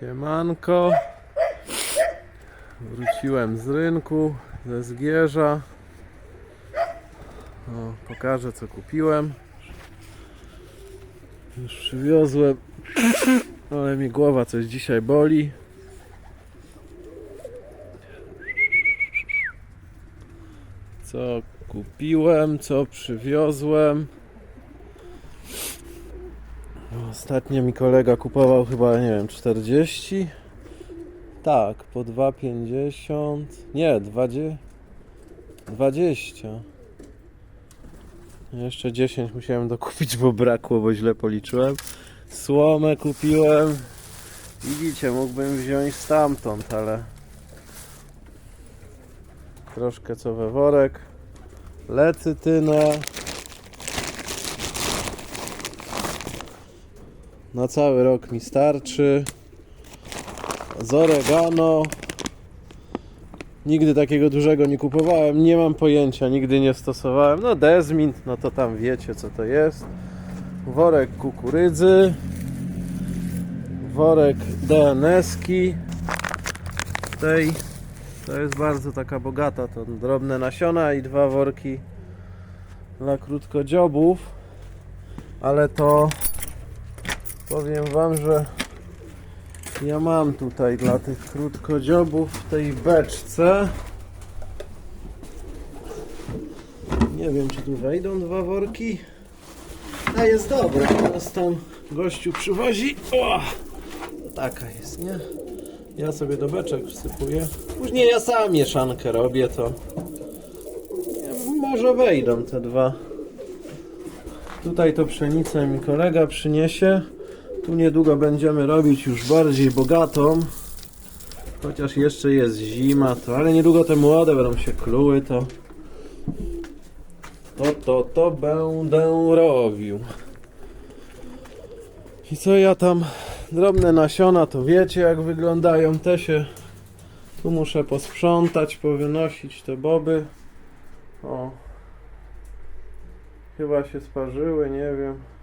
Siemanko. Wróciłem z rynku, ze Zgierza. O, pokażę co kupiłem. Już przywiozłem, ale mi głowa coś dzisiaj boli. Co kupiłem, co przywiozłem. Ostatnio mi kolega kupował chyba, nie wiem, 40. Tak, po 2,50. Nie, 20. 20. Jeszcze 10 musiałem dokupić, bo brakło, bo źle policzyłem. Słomę kupiłem. Widzicie, mógłbym wziąć stamtąd, ale troszkę co we worek. Lecytynę. Na cały rok mi starczy. Z oregano. Nigdy takiego dużego nie kupowałem, nie mam pojęcia, nigdy nie stosowałem. No Desmint, no to tam wiecie co to jest. Worek kukurydzy. Worek DNS-ki. Tej to jest bardzo taka bogata, to drobne nasiona i dwa worki dla krótkodziobów. Ale to powiem wam, że ja mam tutaj dla tych krótkodziobów w tej beczce. Nie wiem, czy tu wejdą dwa worki. A jest dobra, teraz tam gościu przywozi. O! Taka jest, nie? Ja sobie do beczek wsypuję. Później ja sam mieszankę robię, to może wejdą te dwa. Tutaj to pszenicę mi kolega przyniesie. Tu niedługo będziemy robić już bardziej bogatą. Chociaż jeszcze jest zima, to ale niedługo te młode będą się kluły, to to, to, to będę robił. I co ja tam drobne nasiona, to wiecie jak wyglądają. Te się tu muszę posprzątać, powynosić te boby. O. Chyba się sparzyły, nie wiem.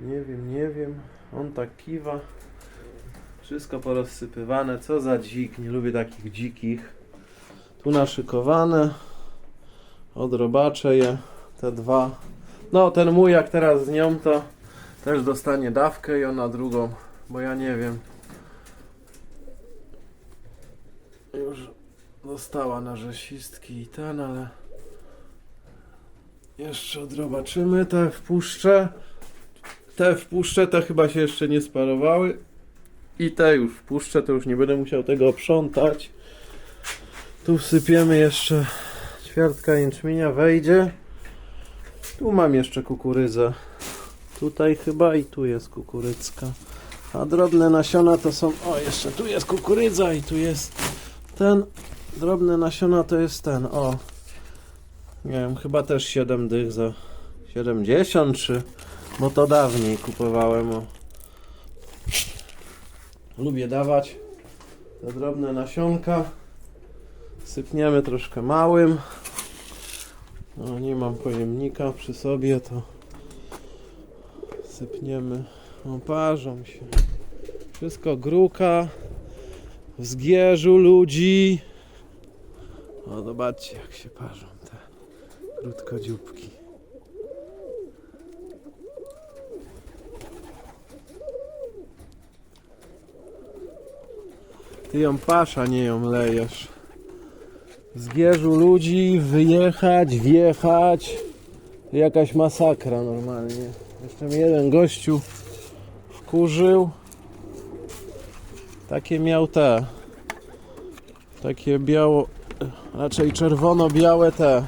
Nie wiem, nie wiem. On tak kiwa. Wszystko porozsypywane. Co za dzik. Nie lubię takich dzikich. Tu naszykowane. Odrobaczę je. Te dwa. No, ten mój jak teraz z nią to też dostanie dawkę i ona drugą. Bo ja nie wiem. Już dostała na rzesistki i ten, ale jeszcze odrobaczymy. Te wpuszczę. Te wpuszczę, te chyba się jeszcze nie sparowały. I te już wpuszczę, to już nie będę musiał tego oprzątać. Tu wsypiemy jeszcze ćwiartka jęczmienia, wejdzie. Tu mam jeszcze kukurydzę. Tutaj chyba i tu jest kukurydzka. A drobne nasiona to są... O, jeszcze tu jest kukurydza i tu jest ten. Drobne nasiona to jest ten, o. Nie wiem, chyba też 7 dych za 70 czy... Bo to dawniej kupowałem. O. Lubię dawać te drobne nasionka. Sypniemy troszkę małym. No, nie mam pojemnika przy sobie, to sypniemy. O, parzą się. Wszystko gruka. W zgierzu ludzi. O, zobaczcie jak się parzą te krótkodzióbki. Ty ją pasza, nie ją lejesz. W zgierzu ludzi wyjechać, wjechać. Jakaś masakra normalnie. Jeszcze mnie jeden gościu wkurzył. Takie miał te. Takie biało, raczej czerwono-białe te.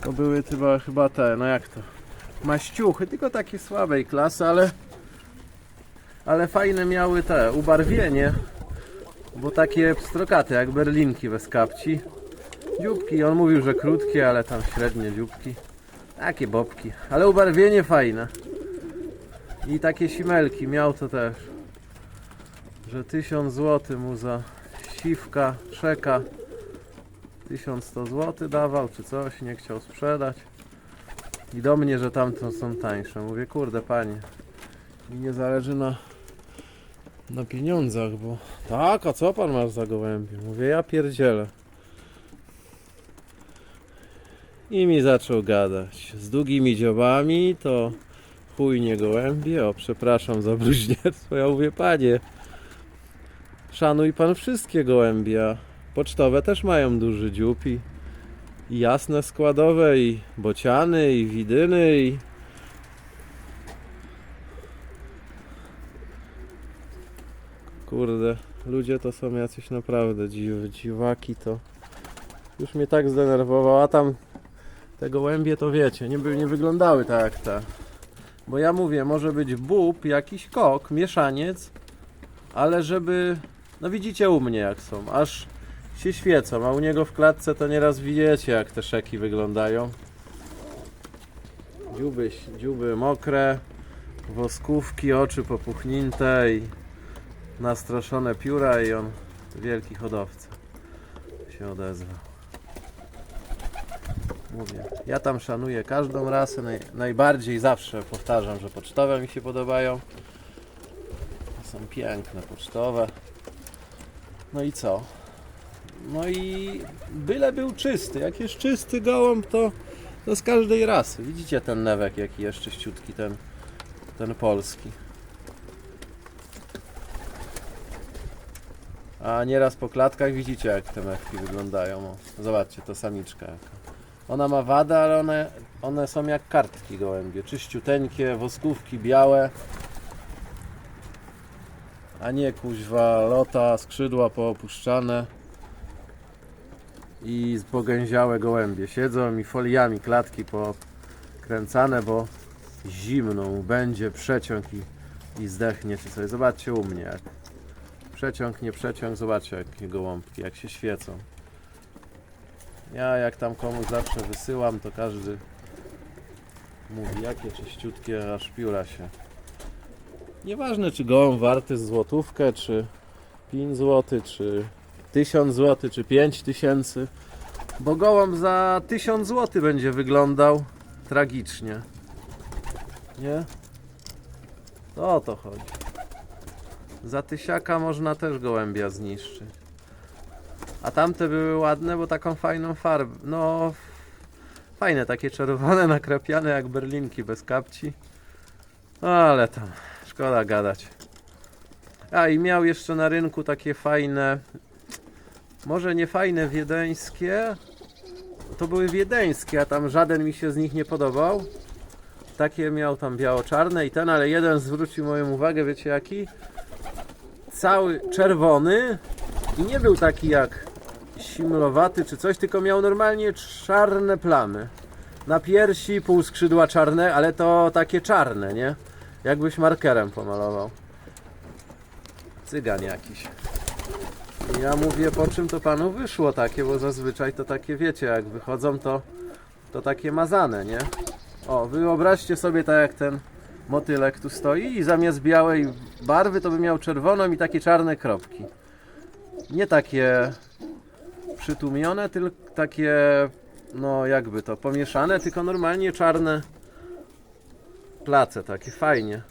To były chyba, chyba te, no jak to? Maściuchy, tylko takie słabej klasy, ale ale fajne miały te ubarwienie, bo takie pstrokate jak berlinki bez kapci. Dzióbki, on mówił, że krótkie, ale tam średnie dzióbki. Takie bobki, ale ubarwienie fajne. I takie simelki miał to też. Że 1000 zł mu za siwka, szeka. 1100 zł dawał czy coś, nie chciał sprzedać. I do mnie, że tamto są tańsze. Mówię, kurde panie, mi nie zależy na na pieniądzach, bo tak, a co pan masz za gołębie? Mówię, ja pierdzielę. I mi zaczął gadać. Z długimi dziobami to chuj nie gołębie. O, przepraszam za bluźnierstwo. Ja mówię, panie, szanuj pan wszystkie gołębia. Pocztowe też mają duży dziób i jasne składowe, i bociany, i widyny, i Kurde, ludzie to są jacyś naprawdę dziwy, dziwaki to już mnie tak zdenerwował, a tam te gołębie to wiecie, nie, by, nie wyglądały tak jak te. Bo ja mówię, może być bób, jakiś kok, mieszaniec, ale żeby, no widzicie u mnie jak są, aż się świecą, a u niego w klatce to nieraz widzicie jak te szeki wyglądają. Dziuby, dziuby mokre, woskówki, oczy popuchnięte i nastraszone pióra i on wielki hodowca się odezwał. Mówię, ja tam szanuję każdą rasę, naj, najbardziej zawsze powtarzam, że pocztowe mi się podobają. Są piękne pocztowe. No i co? No i byle był czysty. Jak jest czysty gołąb, to, to z każdej rasy. Widzicie ten newek, jaki jest czyściutki, ten, ten polski. A nieraz po klatkach widzicie jak te mewki wyglądają. O, zobaczcie, to samiczka jaka. Ona ma wadę, ale one, one są jak kartki gołębie. Czyściuteńkie, woskówki białe. A nie kuźwa lota, skrzydła poopuszczane. I zbogęziałe gołębie. Siedzą i foliami klatki pokręcane, bo zimną będzie przeciąg i, i zdechniecie sobie. Zobaczcie u mnie Przeciąg, nie przeciąg, zobaczcie jakie gołąbki, jak się świecą. Ja jak tam komuś zawsze wysyłam, to każdy mówi, jakie czyściutkie, aż pióra się. Nieważne czy gołąb warty złotówkę, czy 5 zł, czy 1000 zł, czy 5000 bo gołąb za 1000 zł będzie wyglądał tragicznie. Nie? O to chodzi. Za tysiaka można też gołębia zniszczyć. A tamte były ładne, bo taką fajną farbę. No, fajne, takie czerwone, nakrapiane jak berlinki bez kapci. Ale tam, szkoda gadać. A i miał jeszcze na rynku takie fajne, może nie fajne wiedeńskie. To były wiedeńskie, a tam żaden mi się z nich nie podobał. Takie miał tam biało-czarne i ten, ale jeden zwrócił moją uwagę, wiecie jaki? Cały czerwony i nie był taki jak simlowaty czy coś, tylko miał normalnie czarne plamy. Na piersi pół skrzydła czarne, ale to takie czarne, nie? Jakbyś markerem pomalował. Cygan jakiś. Ja mówię, po czym to panu wyszło takie, bo zazwyczaj to takie, wiecie, jak wychodzą to, to takie mazane, nie? O, wyobraźcie sobie tak jak ten motylek tu stoi i zamiast białej barwy to by miał czerwoną i takie czarne kropki. Nie takie przytłumione, tylko takie no jakby to pomieszane, tylko normalnie czarne place takie, fajnie.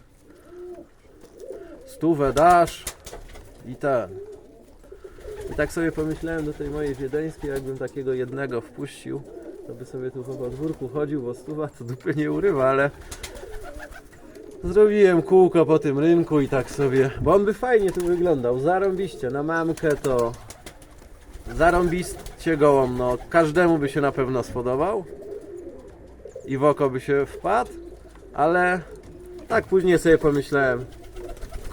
Stówę dasz i ten. I tak sobie pomyślałem do tej mojej wiedeńskiej, jakbym takiego jednego wpuścił, to by sobie tu po podwórku chodził, bo stuwa to dupy nie urywa, ale Zrobiłem kółko po tym rynku i tak sobie, bo on by fajnie tu wyglądał, zarąbiście, na mamkę to zarąbiście gołąb, no. Każdemu by się na pewno spodobał. I w oko by się wpadł, ale tak później sobie pomyślałem,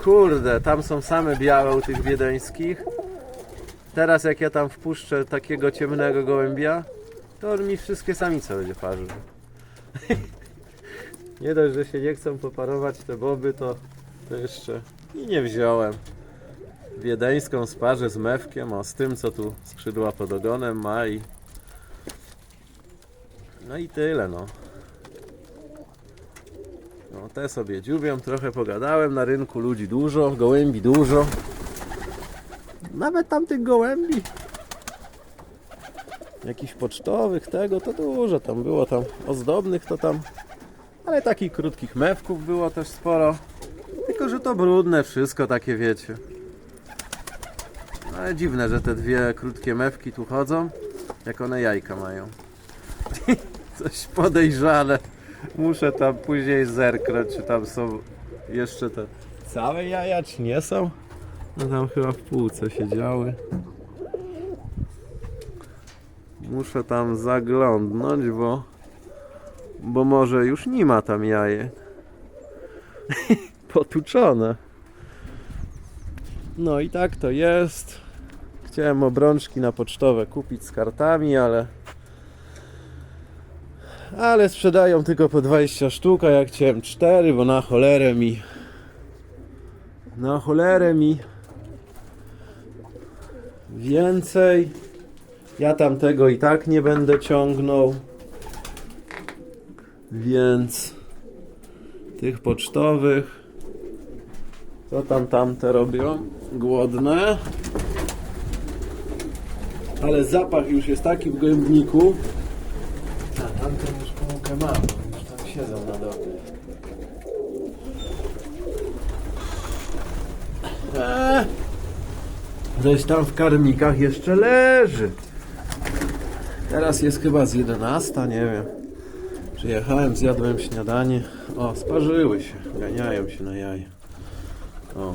kurde, tam są same białe u tych wiedeńskich, teraz jak ja tam wpuszczę takiego ciemnego gołębia, to on mi wszystkie samice będzie parzył. Nie dość, że się nie chcą poparować te boby, to, to jeszcze i nie wziąłem. Wiedeńską sparzę z mewkiem, o z tym co tu skrzydła pod ogonem ma i... No i tyle no. No te sobie dziubią, trochę pogadałem, na rynku ludzi dużo, gołębi dużo. Nawet tamtych gołębi. Jakichś pocztowych, tego to dużo tam było, tam ozdobnych to tam ale takich krótkich mewków było też sporo. Tylko że to brudne wszystko takie wiecie. Ale dziwne, że te dwie krótkie mewki tu chodzą, jak one jajka mają. Coś podejrzane. Muszę tam później zerknąć, czy tam są jeszcze te całe jaja, czy nie są. No tam chyba w półce siedziały. Muszę tam zaglądnąć, bo bo może już nie ma tam jajek. Potuczone. No i tak to jest. Chciałem obrączki na pocztowe kupić z kartami, ale ale sprzedają tylko po 20 sztuk, a ja chciałem 4, bo na cholerę mi na cholerę mi więcej. Ja tam tego i tak nie będę ciągnął. Więc tych pocztowych co tam tamte robią? Głodne. Ale zapach już jest taki w gębniku. A tamte już półkę mam, już tam siedzą na dole. Eee, Gdzieś tam w karmikach jeszcze leży. Teraz jest chyba z 11, nie wiem. Przyjechałem, zjadłem śniadanie. O, sparzyły się, ganiają się na jaja. O.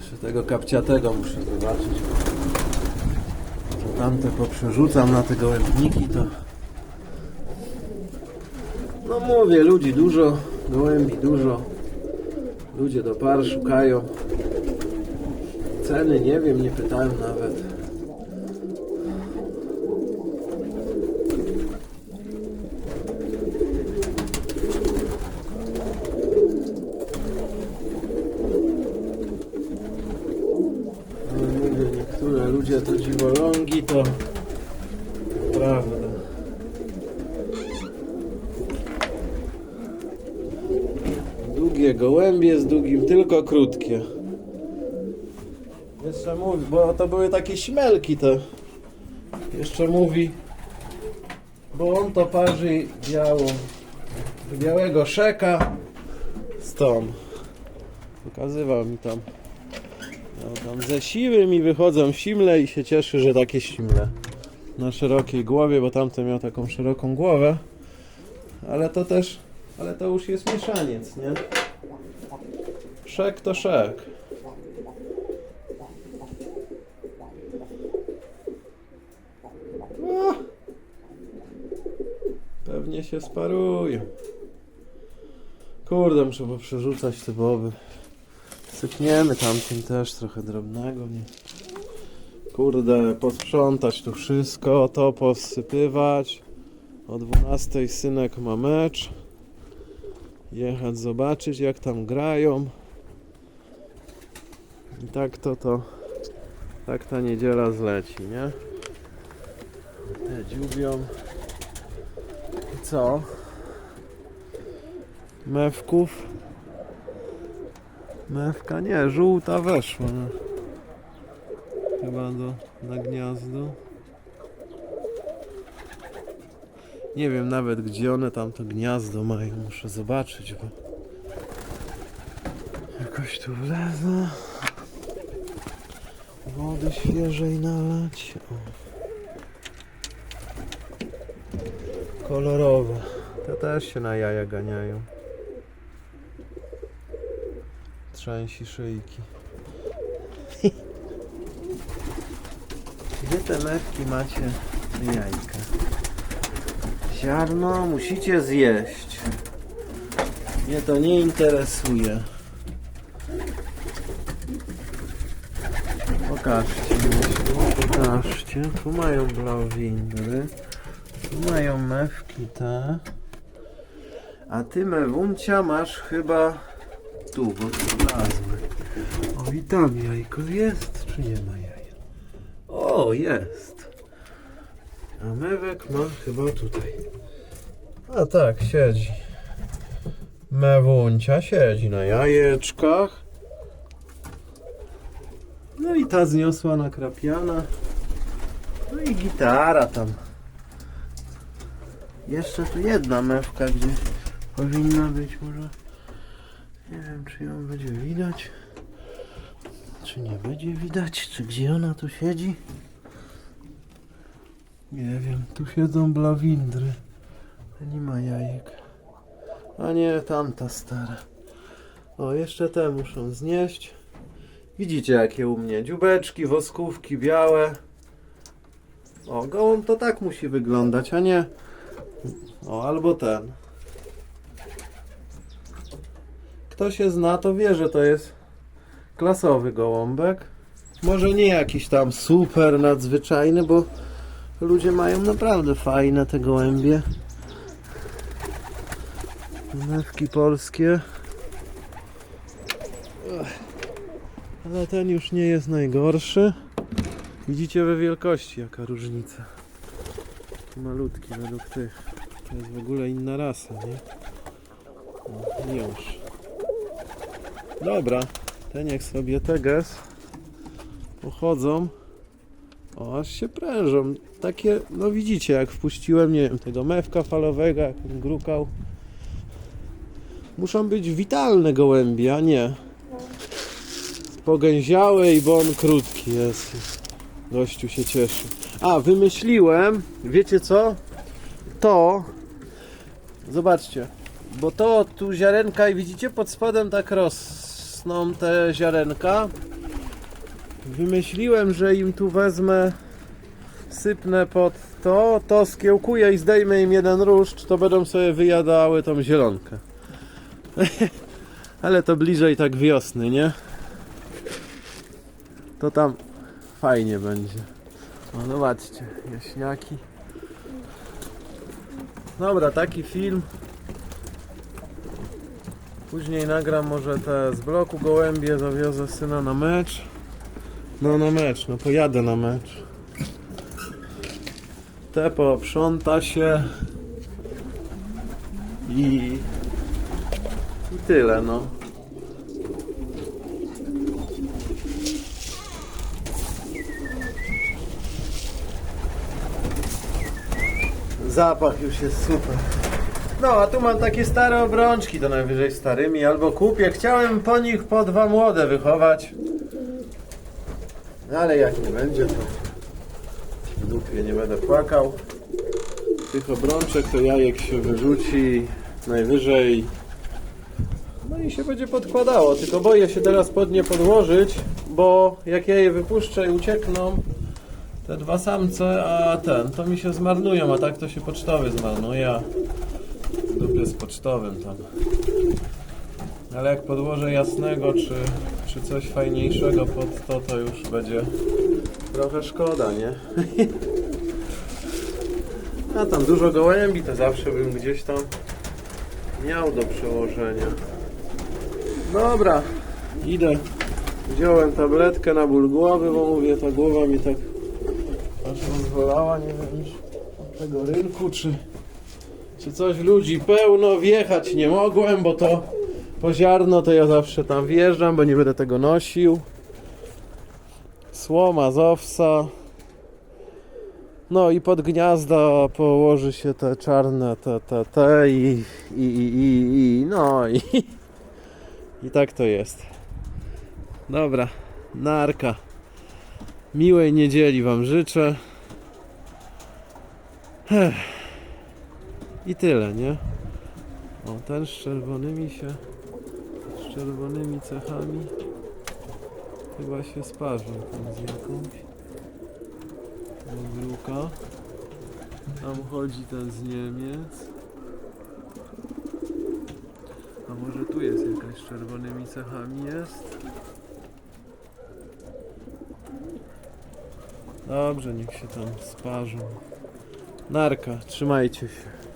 Jeszcze tego kapciatego muszę zobaczyć. To tamte poprzerzucam na te gołębniki, to... No mówię, ludzi dużo, gołębi dużo. Ludzie do par szukają. Ceny nie wiem, nie pytałem nawet. No mówię, niektóre ludzie to dziwolągi, to prawda. Długie gołębie z długim, tylko krótkie. Jeszcze mówi, bo to były takie śmelki te. Jeszcze mówi, bo on to parzy białą, białego szeka z tą. Pokazywał mi tam. No, tam ze siły mi wychodzą simle i się cieszy, że takie simle na szerokiej głowie, bo tamten miał taką szeroką głowę. Ale to też, ale to już jest mieszaniec, nie? Szek to szek. No. Pewnie się sparują. Kurde, muszę poprzerzucać te boby. Sypniemy tamtym też trochę drobnego, nie? Kurde, posprzątać tu wszystko, to posypywać. O 12 synek ma mecz. Jechać zobaczyć jak tam grają. I tak to to tak ta niedziela zleci, nie? Te dziubią. I co? Mewków Mewka nie, żółta weszła. No. Chyba do, na gniazdo. Nie wiem nawet gdzie one tam to gniazdo mają. Muszę zobaczyć, bo jakoś tu wlezę. Wody świeżej nalać. O. Kolorowe. Te też się na jaja ganiają. trzęsi szyjki. Gdzie te mewki macie jajka? Ziarno musicie zjeść. Mnie to nie interesuje. Pokażcie, myślę, pokażcie. Tu mają blawindry. Tu mają mewki te. A ty mewuncia masz chyba tu, bo tu wlazły. O tam jajko jest, czy nie ma jaja? O, jest. A mewek ma chyba tutaj. A tak, siedzi. Mewuncia siedzi na jajeczkach. No i ta zniosła nakrapiana. No i gitara tam. Jeszcze tu jedna mewka gdzieś powinna być może. Nie wiem, czy ją będzie widać. Czy nie będzie widać? Czy gdzie ona tu siedzi? Nie wiem, tu siedzą blawindry. Nie ma jajek. A nie, tamta stara. O, jeszcze te muszą znieść. Widzicie jakie u mnie dziubeczki, woskówki białe. O, gołąb to tak musi wyglądać, a nie... O, albo ten. Kto się zna, to wie, że to jest klasowy gołąbek. Może nie jakiś tam super nadzwyczajny, bo ludzie mają naprawdę fajne te gołębie. Newki polskie. Ale ten już nie jest najgorszy. Widzicie we wielkości jaka różnica. Malutki według tych. To jest w ogóle inna rasa, nie? No, już. Dobra, te niech sobie teges pochodzą. O, aż się prężą. Takie, no widzicie, jak wpuściłem, nie wiem, tego mewka falowego, jak on grukał. Muszą być witalne gołębie, a nie pogęziałe i bo on krótki jest. Gościu się cieszy. A, wymyśliłem, wiecie co? To, zobaczcie, bo to tu ziarenka i widzicie pod spodem tak rosną te ziarenka. Wymyśliłem, że im tu wezmę, sypnę pod to, to skiełkuję i zdejmę im jeden różdż, to będą sobie wyjadały tą zielonkę. Ale to bliżej tak wiosny, nie? To tam fajnie będzie. No zobaczcie, jaśniaki. Dobra, taki film. Później nagram może te z bloku gołębie, zawiozę syna na mecz. No na mecz, no pojadę na mecz. Te pooprząta się. I... I tyle no. Zapach już jest super. No, a tu mam takie stare obrączki, to najwyżej starymi, albo kupię. Chciałem po nich po dwa młode wychować. Ale jak nie będzie, to w dupie nie będę płakał. Tych obrączek to jajek się wyrzuci najwyżej. No i się będzie podkładało, tylko boję się teraz pod nie podłożyć, bo jak ja je wypuszczę i uciekną, te dwa samce, a ten, to mi się zmarnują, a tak to się pocztowy zmarnuje. a w Dupie z pocztowym tam. Ale jak podłożę jasnego, czy, czy coś fajniejszego pod to, to już będzie trochę szkoda, nie? A tam dużo gołębi, to zawsze bym gdzieś tam miał do przełożenia. Dobra, idę. Wziąłem tabletkę na ból głowy, bo mówię, ta głowa mi tak aż rozwalała, nie wiem już od tego rynku, czy, czy coś ludzi pełno, wjechać nie mogłem, bo to po ziarno to ja zawsze tam wjeżdżam, bo nie będę tego nosił. Słoma z owsa. No i pod gniazda położy się te czarne, te, te, te i, i, i, i, i no i, i tak to jest. Dobra, narka. Miłej niedzieli Wam życzę. Ech. I tyle, nie? O, ten z czerwonymi się, z czerwonymi cechami chyba się sparzył tam z jakąś. Ogrółka. Tam chodzi ten z Niemiec. A może tu jest jakaś z czerwonymi cechami jest? Dobrze, niech się tam sparzą. Narka, trzymajcie się.